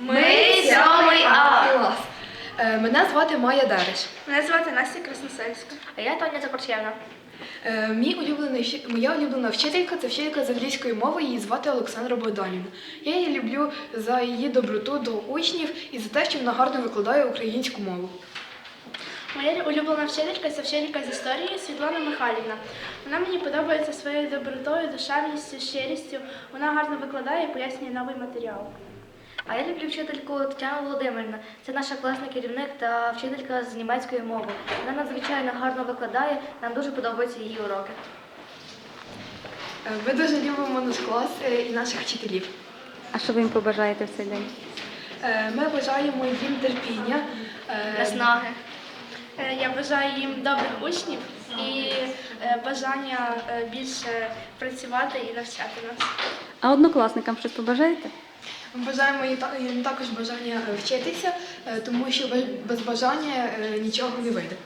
Ми сьомий А. Клас. Е, Мене звати Майя Дарич. Мене звати Настя Красносельська. А я Тоня Закорчевна. Е, Мій улюблений вчи- моя улюблена вчителька це вчителька з англійської мови. Її звати Олександра Богданівна. Я її люблю за її доброту до учнів і за те, що вона гарно викладає українську мову. Моя улюблена вчителька це вчителька з історії Світлана Михайлівна. Вона мені подобається своєю добротою, душевністю, щирістю. Вона гарно викладає і пояснює новий матеріал. А я люблю вчительку Тетяну Володимирівну. Це наша класна керівник та вчителька з німецької мови. Вона надзвичайно гарно викладає, нам дуже подобаються її уроки. Ми дуже любимо наш клас е, і наших вчителів. А що ви їм побажаєте в цей день? Е, Ми бажаємо їм терпіння. е, Наснаги. Е, Я бажаю їм добрих учнів і е, бажання е, більше працювати і навчати нас. А однокласникам щось побажаєте? Бажаємо їм також бажання вчитися, тому що без- без бажання нічого не вийде.